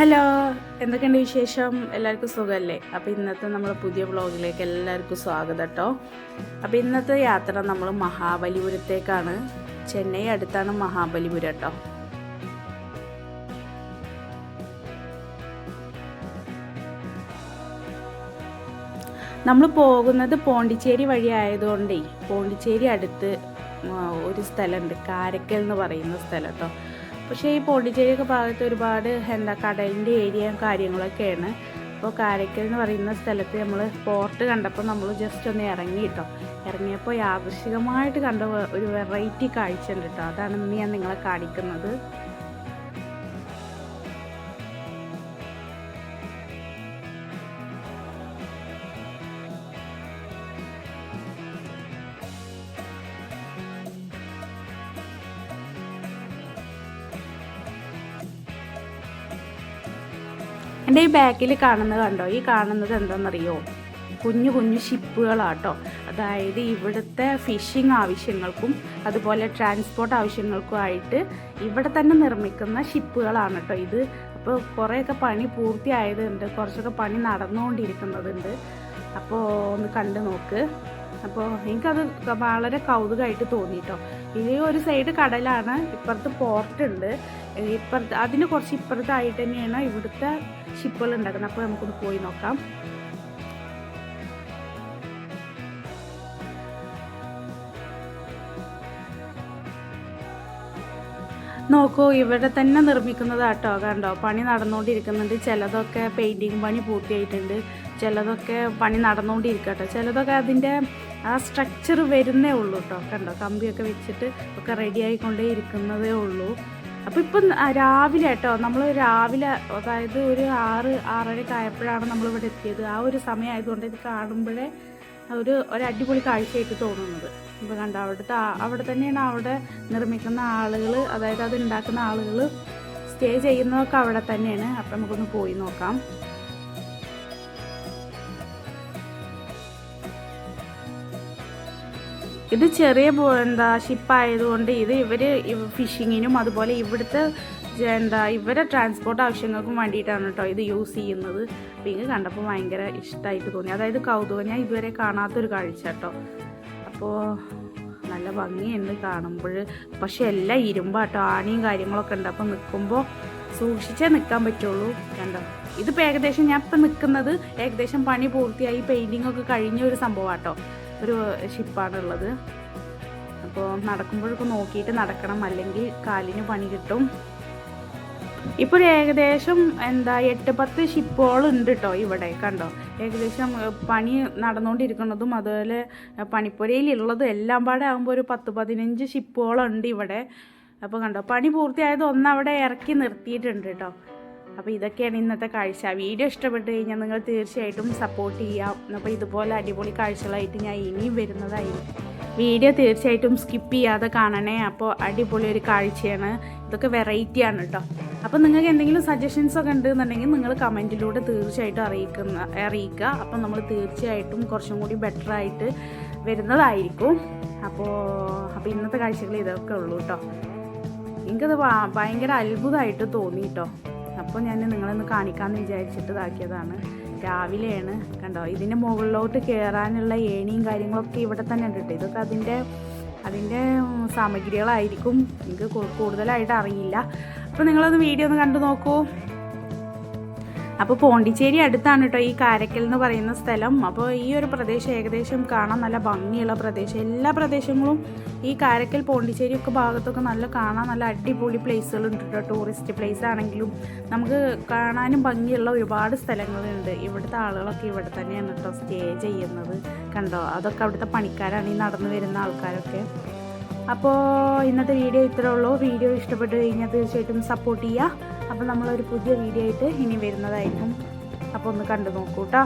Hello എന്തൊക്കെയുണ്ട് വിശേഷം? എല്ലാവർക്കും സുഖമല്ലേ അപ്പോൾ ഇന്നത്തെ നമ്മുടെ പുതിയ വ്ളോഗിലേക്ക് എല്ലാവർക്കും സ്വാഗതം കേട്ടോ അപ്പോൾ ഇന്നത്തെ യാത്ര നമ്മൾ മഹാബലിപുരത്തേക്കാണ്. ചെന്നൈ അടുത്താണ് മഹാബലിപുരം കേട്ടോ നമ്മൾ പോകുന്നത് പോണ്ടിച്ചേരി വഴി ആയതുകൊണ്ടേ പോണ്ടിച്ചേരി അടുത്ത് ഒരു സ്ഥലമുണ്ട്. കാരക്കൽ എന്ന് പറയുന്ന സ്ഥലം കേട്ടോ പക്ഷേ ഈ പോണ്ടിച്ചേരിയൊക്കെ ഭാഗത്ത് ഒരുപാട് എന്താ കടലിന്റെ ഏരിയ കാര്യങ്ങളൊക്കെയാണ്. അപ്പോൾ കാരയ്ക്കൽ എന്ന് പറയുന്ന സ്ഥലത്ത് നമ്മൾ പോർട്ട് കണ്ടപ്പോൾ നമ്മൾ ജസ്റ്റ് ഒന്ന് ഇറങ്ങി കേട്ടോ. ഇറങ്ങിയപ്പോൾ യാദൃശികമായിട്ട് കണ്ട ഒരു വെറൈറ്റി കാഴ്ച ഉണ്ട് കേട്ടോ. അതാണ് ഇന്ന് ഞാൻ നിങ്ങളെ കാണിക്കുന്നത്. എന്റെ ഈ ബാക്കിൽ കാണുന്നത് കണ്ടോ? ഈ കാണുന്നത് എന്താണെന്നറിയോ? കുഞ്ഞു കുഞ്ഞു ഷിപ്പുകളാട്ടോ. അതായത് ഇവിടുത്തെ ഫിഷിംഗ് ആവശ്യങ്ങൾക്കും അതുപോലെ ട്രാൻസ്പോർട്ട് ആവശ്യങ്ങൾക്കും ആയിട്ട് ഇവിടെ തന്നെ നിർമ്മിക്കുന്ന ഷിപ്പുകളാണ് കേട്ടോ ഇത്. അപ്പോൾ കുറേയൊക്കെ പണി പൂർത്തിയായതുണ്ട് കുറച്ചൊക്കെ പണി നടന്നുകൊണ്ടിരിക്കുന്നതുണ്ട്. അപ്പോൾ ഒന്ന് കണ്ടു നോക്ക് അപ്പോൾ എനിക്കത് വളരെ കൗതുകമായിട്ട് തോന്നി കേട്ടോ ഇത് ഒരു സൈഡ് കടലാണ്. ഇപ്പുറത്ത് പോർട്ട് ഉണ്ട്. ഇപ്പുറത്ത് അതിന് കുറച്ച് ഇപ്പുറത്തായിട്ട് തന്നെയാണ് ഇവിടുത്തെ ഷിപ്പുകൾ ഉണ്ടാക്കുന്നത്. അപ്പോൾ നമുക്കൊന്ന് പോയി നോക്കാം. നോക്കൂ ഇവിടെ തന്നെ നിർമ്മിക്കുന്നതാട്ടോ. കണ്ടോ പണി നടന്നുകൊണ്ടിരിക്കുന്നുണ്ട്. ചിലതൊക്കെ പെയിന്റിങ് പണി പൂർത്തിയായിട്ടുണ്ട്. ചിലതൊക്കെ പണി നടന്നുകൊണ്ടിരിക്കട്ടോ. ചിലതൊക്കെ അതിന്റെ ആ സ്ട്രക്ചർ വരുന്നേ ഉള്ളൂ കേട്ടോ കണ്ടോ കമ്പിയൊക്കെ വെച്ചിട്ട് ഒക്കെ റെഡി ആയിക്കൊണ്ടേ ഇരിക്കുന്നതേ ഉള്ളൂ. അപ്പോൾ ഇപ്പം രാവിലെ കേട്ടോ നമ്മൾ രാവിലെ അതായത് ഒരു ആറ് ആറരയ്ക്ക് ആയപ്പോഴാണ് നമ്മൾ ഇവിടെ എത്തിയത്. ആ ഒരു സമയമായതുകൊണ്ട് ഇത് കാണുമ്പോഴേ ഒരു ഒരു അടിപൊളി കാഴ്ചയായിട്ട് തോന്നുന്നത്. ഇപ്പോൾ കണ്ട അവിടുത്തെ അവിടെ തന്നെയാണ് അവിടെ നിർമ്മിക്കുന്ന ആളുകൾ അതായത് അത് ഉണ്ടാക്കുന്ന ആളുകൾ സ്റ്റേ ചെയ്യുന്നതൊക്കെ അവിടെ തന്നെയാണ്. അപ്പം നമുക്കൊന്ന് പോയി നോക്കാം. ഇത് ചെറിയ എന്താ ഷിപ്പായതുകൊണ്ട് ഇത് ഇവർ ഫിഷിങ്ങിനും അതുപോലെ ഇവിടുത്തെ എന്താ ഇവരെ ട്രാൻസ്പോർട്ട് ആവശ്യങ്ങൾക്കും വേണ്ടിയിട്ടാണ് കേട്ടോ ഇത് യൂസ് ചെയ്യുന്നത്. അപ്പോൾ ഇത് കണ്ടപ്പോൾ ഭയങ്കര ഇഷ്ടമായിട്ട് തോന്നി. അതായത് കൗതുകം ഞാൻ ഇതുവരെ കാണാത്തൊരു കാഴ്ച കേട്ടോ അപ്പോൾ നല്ല ഭംഗിയുണ്ട് കാണുമ്പോൾ പക്ഷെ എല്ലാം ഇരുമ്പാട്ടോ ആണിയും കാര്യങ്ങളൊക്കെ ഉണ്ട്. അപ്പോൾ നിൽക്കുമ്പോൾ സൂക്ഷിച്ചേ നിൽക്കാൻ പറ്റുള്ളൂ. കണ്ടോ? ഇതിപ്പോൾ ഏകദേശം ഞാൻ ഇപ്പം നിൽക്കുന്നത് ഏകദേശം പണി പൂർത്തിയായി പെയിന്റിംഗ് ഒക്കെ കഴിഞ്ഞ ഒരു സംഭവം സംഭവമാട്ടോ ഒരു ഷിപ്പാണുള്ളത് അപ്പോൾ നടക്കുമ്പോഴൊക്കെ നോക്കിയിട്ട് നടക്കണം. അല്ലെങ്കിൽ കാലിന് പണി കിട്ടും. ഇപ്പോൾ ഏകദേശം എന്താ എട്ട് പത്ത് ഷിപ്പുകൾ ഉണ്ട് കേട്ടോ ഇവിടെ കണ്ടോ? ഏകദേശം പണി നടന്നുകൊണ്ടിരിക്കുന്നതും അതുപോലെ പണിപ്പുരയിലുള്ളതും എല്ലാം പാടെ ആകുമ്പോൾ ഒരു പത്ത് പതിനഞ്ച് ഷിപ്പുകളുണ്ട് ഇവിടെ. അപ്പോൾ കണ്ടോ പണി പൂർത്തിയായത് ഒന്ന് അവിടെ ഇറക്കി നിർത്തിയിട്ടുണ്ട് കേട്ടോ അപ്പോൾ ഇതൊക്കെയാണ് ഇന്നത്തെ കാഴ്ച. വീഡിയോ ഇഷ്ടപ്പെട്ട് കഴിഞ്ഞാൽ നിങ്ങൾ തീർച്ചയായിട്ടും സപ്പോർട്ട് ചെയ്യാം. അപ്പോൾ ഇതുപോലെ അടിപൊളി കാഴ്ചകളായിട്ട് ഞാൻ ഇനിയും വരുന്നതായിരിക്കും. വീഡിയോ തീർച്ചയായിട്ടും സ്കിപ്പ് ചെയ്യാതെ കാണണേ. അപ്പോൾ അടിപൊളി ഒരു കാഴ്ചയാണ്. ഇതൊക്കെ വെറൈറ്റി ആണ് കേട്ടോ അപ്പോൾ നിങ്ങൾക്ക് എന്തെങ്കിലും സജഷൻസ് ഒക്കെ ഉണ്ടെന്നുണ്ടെങ്കിൽ നിങ്ങൾ കമന്റിലൂടെ തീർച്ചയായിട്ടും അറിയിക്കുന്ന അറിയിക്കുക. അപ്പം നമ്മൾ തീർച്ചയായിട്ടും കുറച്ചും കൂടി ബെറ്റർ ആയിട്ട് വരുന്നതായിരിക്കും. അപ്പോൾ അപ്പോൾ ഇന്നത്തെ കാഴ്ചകൾ ഇതൊക്കെ ഉള്ളൂ കേട്ടോ എനിക്കത് ഭയങ്കര അത്ഭുതമായിട്ട് തോന്നി കേട്ടോ അപ്പോൾ ഞാൻ നിങ്ങളൊന്ന് കാണിക്കാമെന്ന് വിചാരിച്ചിട്ട് ഇതാക്കിയതാണ്. രാവിലെയാണ് കണ്ടോ ഇതിന്റെ മുകളിലോട്ട് കയറാനുള്ള ഏണിയും കാര്യങ്ങളൊക്കെ ഇവിടെ തന്നെ ഉണ്ട് കേട്ടോ ഇതൊക്കെ അതിന്റെ അതിന്റെ സാമഗ്രികളായിരിക്കും. എനിക്ക് കൂടുതലായിട്ട് അറിയില്ല. അപ്പോൾ നിങ്ങളൊന്ന് വീഡിയോ ഒന്ന് കണ്ടു നോക്കൂ. അപ്പോൾ പോണ്ടിച്ചേരി അടുത്താണ് കേട്ടോ ഈ കാരക്കൽ എന്ന് പറയുന്ന സ്ഥലം. അപ്പോൾ ഈ ഒരു പ്രദേശം ഏകദേശം കാണാൻ നല്ല ഭംഗിയുള്ള പ്രദേശം. എല്ലാ പ്രദേശങ്ങളും ഈ കാരക്കൽ പോണ്ടിച്ചേരി ഒക്കെ ഭാഗത്തൊക്കെ നല്ല കാണാൻ നല്ല അടിപൊളി പ്ലേസുകളുണ്ട് കേട്ടോ ടൂറിസ്റ്റ് പ്ലേസ് ആണെങ്കിലും നമുക്ക് കാണാനും ഭംഗിയുള്ള ഒരുപാട് സ്ഥലങ്ങളുണ്ട്. ഇവിടുത്തെ ആളുകളൊക്കെ ഇവിടെ തന്നെയാണ് കേട്ടോ സ്റ്റേ ചെയ്യുന്നത്. കണ്ടോ? അതൊക്കെ അവിടുത്തെ പണിക്കാരാണ് ഈ നടന്നു വരുന്ന ആൾക്കാരൊക്കെ. അപ്പോൾ ഇന്നത്തെ വീഡിയോ ഇത്രേ ഉള്ളൂ. വീഡിയോ ഇഷ്ടപ്പെട്ട് കഴിഞ്ഞാൽ തീർച്ചയായിട്ടും സപ്പോർട്ട് ചെയ്യുക അപ്പോൾ നമ്മളൊരു പുതിയ വീഡിയോ ആയിട്ട് ഇനി വരുന്നതായിരിക്കും. അപ്പോൾ ഒന്ന് കണ്ടു നോക്കൂ കേട്ടോ